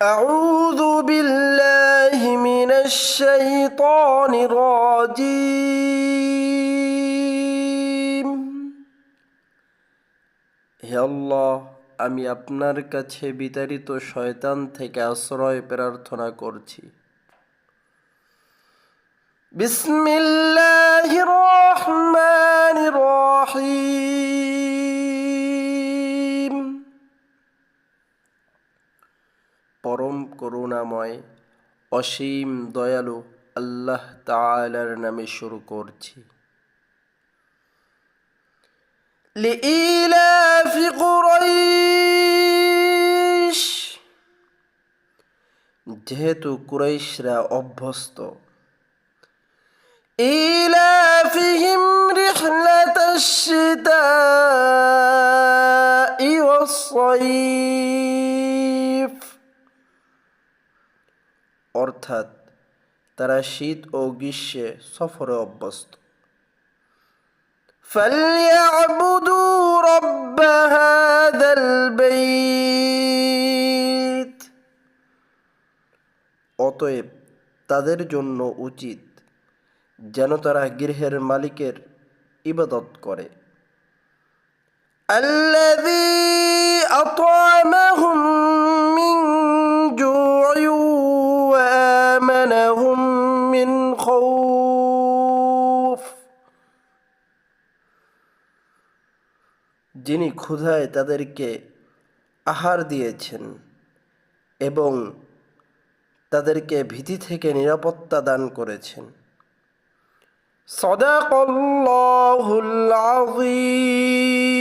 أعوذ بالله من الشيطان الرجيم হে আল্লাহ আমি আপনার কাছে বিতাড়িত শয়তান থেকে আশ্রয় প্রার্থনা করছি বিসমিল্লাহির পরম করুণাময় অসীম দয়ালু আল্লাহ তাআলার নামে শুরু করছি لإيلاف قريش যেহেতু কুরাইশরা অভ্যস্ত إيلافهم رحلة الشتاء والصيف অর্থাৎ তারা শীত ও গ্রীষ্মে সফরে অভ্যস্ত فليعبدوا رب هذا البيت অতএব তাদের জন্য উচিত যেন তারা গৃহের মালিকের ইবাদত করে الذي খৌফ। যিনি ক্ষুধায় তাদেরকে আহার দিয়েছেন এবং তাদেরকে ভীতি থেকে নিরাপত্তা দান করেছেন। সদা আযীম।